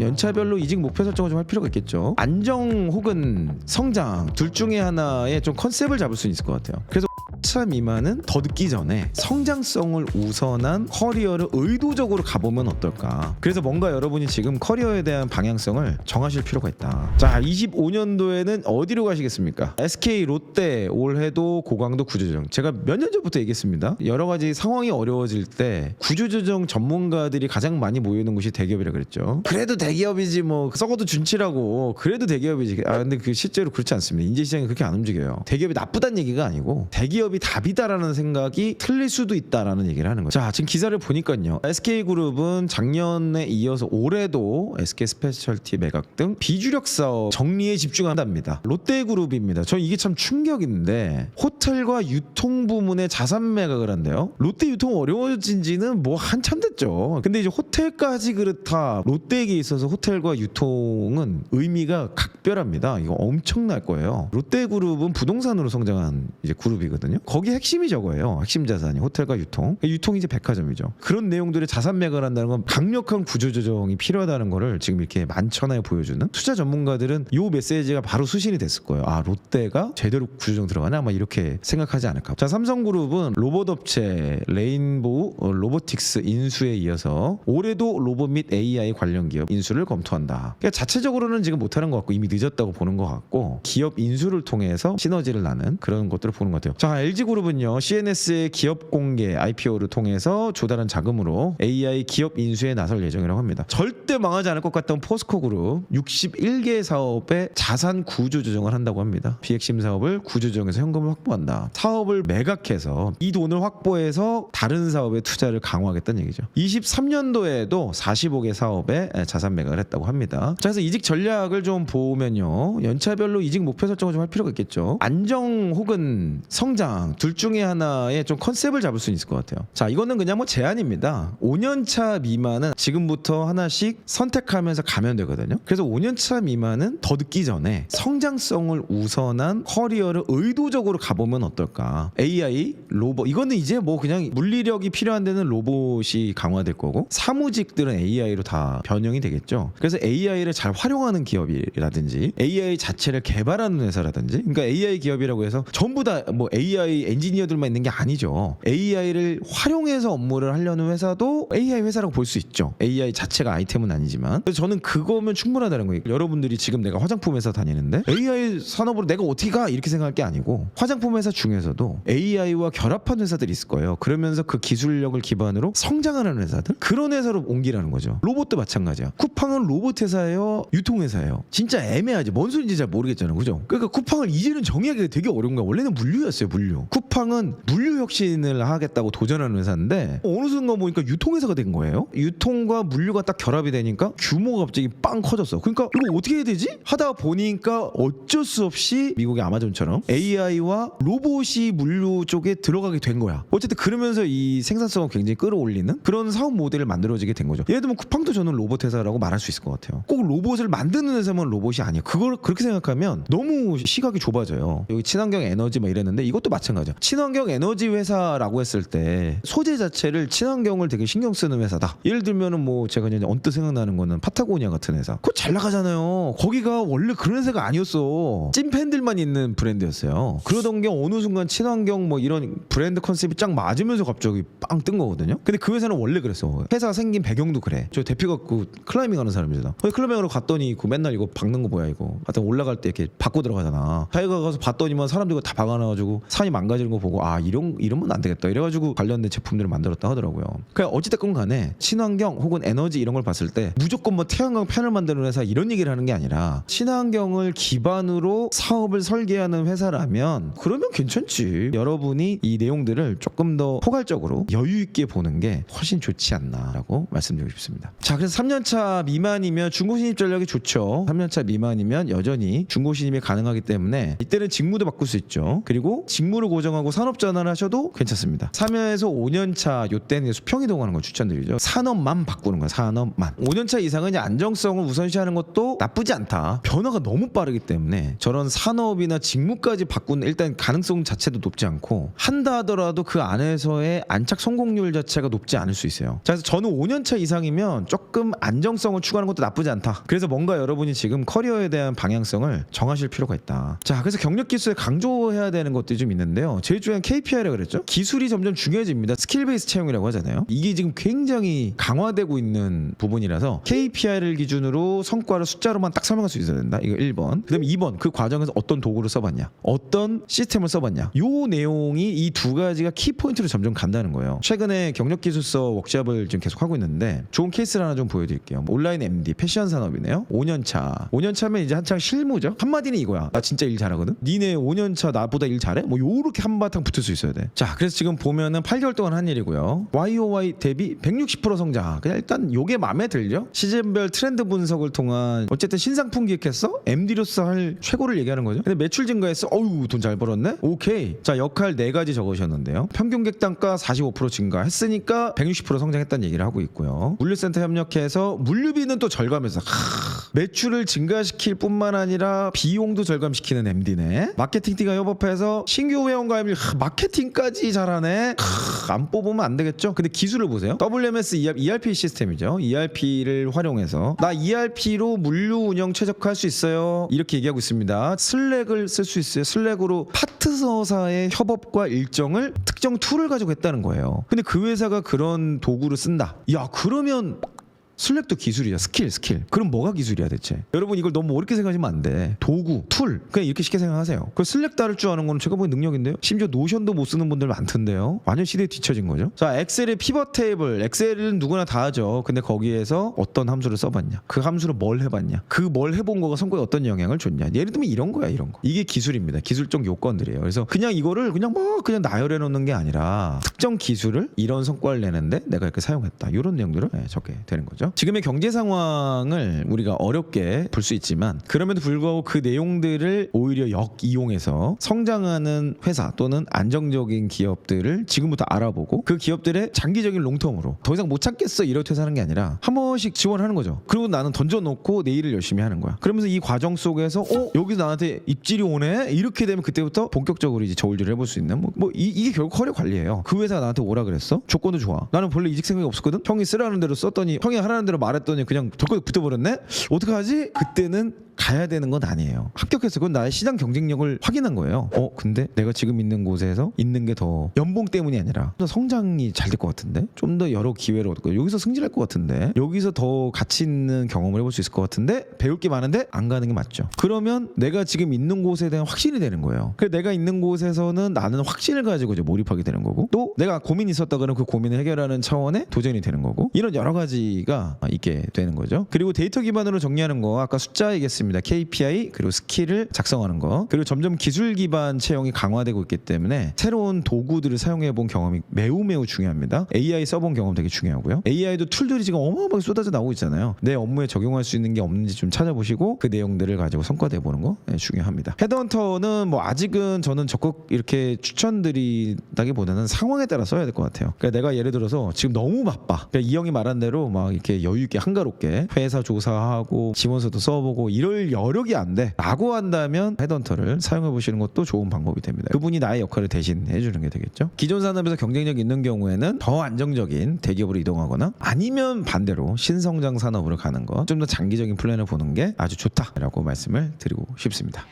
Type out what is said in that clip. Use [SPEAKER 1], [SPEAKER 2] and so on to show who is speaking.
[SPEAKER 1] 연차별로 이직 목표 설정을 좀 할 필요가 있겠죠. 안정 혹은 성장 둘 중에 하나의 좀 컨셉을 잡을 수 있을 것 같아요. 그래서 차 미만은 더 늦기 전에 성장성을 우선한 커리어를 의도적으로 가보면 어떨까. 그래서 뭔가 여러분이 지금 커리어에 대한 방향성을 정하실 필요가 있다. 자, 25년도에는 어디로 가시겠습니까? SK 롯데 올해도 고강도 구조조정. 제가 몇 년 전부터 얘기했습니다. 여러 가지 상황이 어려워질 때 구조조정 전문가들이 가장 많이 모이는 곳이 대기업이라 그랬죠. 그래도 대기업이지 뭐 썩어도 준치라고 그래도 대기업이지. 아 근데 그 실제로 그렇지 않습니다. 인재 시장이 그렇게 안 움직여요. 대기업이 나쁘다는 얘기가 아니고 대기업이 답이다라는 생각이 틀릴 수도 있다라는 얘기를 하는 거죠. 자, 지금 기사를 보니까요. SK그룹은 작년에 이어서 올해도 SK 스페셜티 매각 등 비주력 사업 정리에 집중한답니다. 롯데그룹입니다. 저 이게 참 충격인데 호텔과 유통 부문의 자산 매각을 한대요. 롯데 유통 어려워진 지는 뭐 한참 됐죠. 근데 이제 호텔까지 그렇다. 롯데에게 있어서 호텔과 유통은 의미가 각별합니다. 이거 엄청날 거예요. 롯데그룹은 부동산으로 성장한 이제 그룹이거든요. 거기 핵심이 저거예요. 핵심 자산이 호텔과 유통. 유통이 이제 백화점이죠. 그런 내용들의 자산 매각을 한다는 건 강력한 구조 조정이 필요하다는 거를 지금 이렇게 만천하에 보여주는 투자 전문가들은 요 메시지가 바로 수신이 됐을 거예요. 아 롯데가 제대로 구조 조정 들어가나 아마 이렇게 생각하지 않을까. 자 삼성그룹은 로봇 업체 레인보우 어, 로보틱스 인수에 이어서 올해도 로봇 및 AI 관련 기업 인수를 검토한다. 그러니까 자체적으로는 지금 못하는 것 같고 이미 늦었다고 보는 것 같고 기업 인수를 통해서 시너지를 나는 그런 것들을 보는 것 같아요. 자 LG그룹은요 CNS의 기업 공개 IPO를 통해서 조달한 자금으로 AI 기업 인수에 나설 예정이라고 합니다. 절대 망하지 않을 것 같던 포스코그룹 61개 사업에 자산 구조 조정을 한다고 합니다. 비핵심 사업을 구조 조정해서 현금을 확보한다. 사업을 매각해서 이 돈을 확보해서 다른 사업에 투자를 강화하겠다는 얘기죠. 23년도에도 45개 사업에 자산 매각을 했다고 합니다. 자, 그래서 이직 전략을 좀 보면요. 연차별로 이직 목표 설정을 좀 할 필요가 있겠죠. 안정 혹은 성장 둘 중에 하나의 좀 컨셉을 잡을 수 있을 것 같아요. 자, 이거는 그냥 뭐 제한입니다. 5년차 미만은 지금부터 하나씩 선택하면서 가면 되거든요. 그래서 5년차 미만은 더 늦기 전에 성장성을 우선한 커리어를 의도적으로 가보면 어떨까. AI, 로봇 이거는 이제 뭐 그냥 물리력이 필요한 데는 로봇이 강화될 거고 사무직들은 AI로 다 변형이 되겠죠. 그래서 AI를 잘 활용하는 기업이라든지 AI 자체를 개발하는 회사라든지 그러니까 AI 기업이라고 해서 전부 다 뭐 AI 엔지니어들만 있는 게 아니죠. AI를 활용해서 업무를 하려는 회사도 AI 회사라고 볼 수 있죠. AI 자체가 아이템은 아니지만 그래서 저는 그거면 충분하다는 거예요. 여러분들이 지금 내가 화장품 회사 다니는데 AI 산업으로 내가 어떻게 가 이렇게 생각할 게 아니고 화장품 회사 중에서도 AI와 결합한 회사들이 있을 거예요. 그러면서 그 기술력을 기반으로 성장하는 회사들 그런 회사로 옮기라는 거죠. 로봇도 마찬가지야. 쿠팡은 로봇 회사예요, 유통 회사예요. 진짜 애매하지. 뭔 소리인지 잘 모르겠잖아요, 그죠? 그러니까 쿠팡을 이제는 정의하기가 되게 어려운 거야. 원래는 물류였어요, 물류. 쿠팡은 물류 혁신을 하겠다고 도전하는 회사인데 어느 순간 보니까 유통 회사가 된 거예요. 유통과 물류가 딱 결합이 되니까 규모가 갑자기 빵 커졌어. 그러니까 이거 어떻게 해야 되지? 하다 보니까 어쩔 수 없이 미국의 아마존처럼 AI와 로봇이 물류 쪽에 들어가게 된 거야. 어쨌든 그러면서 이 생산성을 굉장히 끌어올리는 그런 사업 모델을 만들어지게 된 거죠. 예를 들면 쿠팡도 저는 로봇 회사라고 말할 수 있을 것 같아요. 꼭 로봇을 만드는 회사면 로봇이 아니에요. 그걸 그렇게 생각하면 너무 시각이 좁아져요. 여기 친환경 에너지 막 이랬는데 이것도 마찬가지 야. 친환경 에너지 회사라고 했을 때 소재 자체를 친환경을 되게 신경 쓰는 회사다. 예를 들면은 뭐 제가 이제 언뜻 생각나는 거는 파타고니아 같은 회사. 그거 잘 나가잖아요. 거기가 원래 그런 회사가 아니었어. 찐팬들만 있는 브랜드였어요. 그러던 게 어느 순간 친환경 뭐 이런 브랜드 컨셉이 쫙 맞으면서 갑자기 빵 뜬 거거든요. 근데 그 회사는 원래 그랬어. 회사 생긴 배경도 그래. 저 대표가 그 클라이밍 하는 사람이잖아. 거기 클라이밍하러 갔더니 그 맨날 이거 박는 거 뭐야 이거. 하여튼 올라갈 때 이렇게 받고 들어가잖아. 자기가 가서 봤더니만 사람들이 다 박아놔가지고 산이 망가지는 거 보고 아 이런 이러면 안 되겠다. 이래가지고 관련된 제품들을 만들었다 하더라고요. 그냥 어찌됐건 간에 친환경 혹은 에너지 이런 걸 봤을 때 무조건 뭐 태양광 패널 만드는 회사 이런 얘기를 하는 게 아니라 친환경을 기반으로 사업을 설계하는 회사라면 그러면 괜찮지. 여러분이 이 내용들을 조금 더 포괄적으로 여유 있게 보는 게 훨씬 좋지 않나라고 말씀드리고 싶습니다. 자, 그래서 3년차 미만이면 중고 신입 전략이 좋죠. 3년차 미만이면 여전히 중고 신입이 가능하기 때문에 이때는 직무도 바꿀 수 있죠. 그리고 직무를 목표를 고정하고 산업 전환을 하셔도 괜찮습니다. 3년에서 5년 차 요때는 수평 이동하는 걸 추천드리죠. 산업만 바꾸는 거야. 산업만. 5년 차 이상은 이제 안정성을 우선시하는 것도 나쁘지 않다. 변화가 너무 빠르기 때문에 저런 산업이나 직무까지 바꾸는 일단 가능성 자체도 높지 않고 한다 하더라도 그 안에서의 안착 성공률 자체가 높지 않을 수 있어요. 자, 그래서 저는 5년 차 이상이면 조금 안정성을 추구하는 것도 나쁘지 않다. 그래서 뭔가 여러분이 지금 커리어에 대한 방향성을 정하실 필요가 있다. 자, 그래서 경력 기술에 강조해야 되는 것들이 좀 있는데 요. 제일 중요한 KPI라 그랬죠. 기술이 점점 중요해집니다. 스킬 베이스 채용이라고 하잖아요. 이게 지금 굉장히 강화되고 있는 부분이라서 KPI를 기준으로 성과를 숫자로만 딱 설명할 수 있어야 된다. 이거 1번. 그다음에 2번. 그 과정에서 어떤 도구를 써봤냐, 어떤 시스템을 써봤냐. 요 내용이 이 두 가지가 키 포인트로 점점 간다는 거예요. 최근에 경력 기술서 워크샵을 지금 계속 하고 있는데 좋은 케이스를 하나 좀 보여드릴게요. 온라인 MD 패션 산업이네요. 5년 차. 5년 차면 이제 한창 실무죠. 한마디는 이거야. 나 진짜 일 잘하거든. 니네 5년 차 나보다 일 잘해? 뭐요 렇게 한바탕 붙을 수 있어야 돼. 자, 그래서 지금 보면은 8개월 동안 한 일이고요. YOY 대비 160% 성장. 그냥 일단 요게 마음에 들죠. 시즌별 트렌드 분석을 통한 어쨌든 신상품 기획했어. MD로서 할 최고를 얘기하는 거죠. 근데 매출 증가했어. 어우 돈 잘 벌었네. 오케이. 자 역할 네 가지 적으셨는데요. 평균 객단가 45% 증가했으니까 160% 성장했다는 얘기를 하고 있고요. 물류센터 협력해서 물류비는 또 절감해서 하, 매출을 증가시킬 뿐만 아니라 비용도 절감시키는 MD네. 마케팅팀과 협업해서 신규 회원 가입률 하, 마케팅까지 잘하네. 하, 안 뽑으면 안 되겠죠. 근데 기술을 보세요. WMS ERP 시스템이죠. ERP를 활용해서 나 ERP로 물류 운영 최적화할 수 있어요. 이렇게 얘기하고 있습니다. 슬랙을 쓸 수 있어요. 슬랙으로 파트너사의 협업과 일정을 특정 툴을 가지고 했다는 거예요. 근데 그 회사가 그런 도구를 쓴다. 야 그러면 슬랙도 기술이야. 스킬 스킬. 그럼 뭐가 기술이야 대체? 여러분 이걸 너무 어렵게 생각하시면 안 돼. 도구 툴. 그냥 이렇게 쉽게 생각하세요. 그 슬랙 따를 줄 아는 거는 제가 보기엔 능력인데요? 심지어 노션도 못 쓰는 분들 많던데요? 완전 시대에 뒤처진 거죠? 자 엑셀의 피벗 테이블. 엑셀은 누구나 다 하죠. 근데 거기에서 어떤 함수를 써봤냐? 그 함수로 뭘 해봤냐? 그 뭘 해본 거가 성과에 어떤 영향을 줬냐? 예를 들면 이런 거야 이런 거. 이게 기술입니다. 기술적 요건들이에요. 그래서 그냥 이거를 그냥 뭐 그냥 나열해 놓는 게 아니라 특정 기술을 이런 성과를 내는데 내가 이렇게 사용했다. 이런 내용들을 네, 적게 되는 거죠 지금의 경제 상황을 우리가 어렵게 볼 수 있지만 그럼에도 불구하고 그 내용들을 오히려 역이용해서 성장하는 회사 또는 안정적인 기업들을 지금부터 알아보고 그 기업들의 장기적인 롱텀으로 더 이상 못 찾겠어 이렇게 사는 게 아니라 한 번씩 지원하는 거죠. 그리고 나는 던져놓고 내 일을 열심히 하는 거야. 그러면서 이 과정 속에서 어? 여기서 나한테 입질이 오네? 이렇게 되면 그때부터 본격적으로 이제 저울질을 해볼 수 있는 뭐, 뭐 이, 이게 결국 커리어 관리예요. 그 회사가 나한테 오라 그랬어? 조건도 좋아. 나는 본래 이직 생각이 없었거든? 형이 쓰라는 대로 썼더니 형이 하라 는 대로 말했더니 그냥 덕분에 붙어버렸네 어떡하지 그때는 가야 되는 건 아니에요. 합격해서 그건 나의 시장 경쟁력을 확인한 거예요. 어, 근데 내가 지금 있는 곳에서 있는 게 더 연봉 때문이 아니라 좀 더 성장이 잘 될 것 같은데, 좀 더 여러 기회를 얻고 여기서 승진할 것 같은데, 여기서 더 가치 있는 경험을 해볼 수 있을 것 같은데, 배울 게 많은데 안 가는 게 맞죠. 그러면 내가 지금 있는 곳에 대한 확신이 되는 거예요. 그래서 내가 있는 곳에서는 나는 확신을 가지고 이제 몰입하게 되는 거고, 또 내가 고민이 있었다 그러면 그 고민을 해결하는 차원의 도전이 되는 거고, 이런 여러 가지가 있게 되는 거죠. 그리고 데이터 기반으로 정리하는 거 아까 숫자 얘기했습니다. KPI 그리고 스킬을 작성하는 거 그리고 점점 기술 기반 채용이 강화되고 있기 때문에 새로운 도구들을 사용해 본 경험이 매우 매우 중요합니다. AI 써본 경험 되게 중요하고요. AI도 툴들이 지금 어마어마하게 쏟아져 나오고 있잖아요. 내 업무에 적용할 수 있는 게 없는지 좀 찾아보시고 그 내용들을 가지고 성과내 보는 거 네, 중요합니다. 헤드헌터는 뭐 아직은 저는 적극 이렇게 추천드리다기보다는 상황에 따라 써야 될 것 같아요. 그러니까 내가 예를 들어서 지금 너무 바빠. 그러니까 이 형이 말한 대로 막 이렇게 여유 있게 한가롭게 회사 조사하고 지원서도 써보고 이럴 여력이 안 돼. 라고 한다면 헤드헌터를 사용해 보시는 것도 좋은 방법이 됩니다. 그분이 나의 역할을 대신 해 주는 게 되겠죠. 기존 산업에서 경쟁력 있는 경우에는 더 안정적인 대기업으로 이동하거나 아니면 반대로 신성장 산업으로 가는 것 좀 더 장기적인 플랜을 보는 게 아주 좋다라고 말씀을 드리고 싶습니다.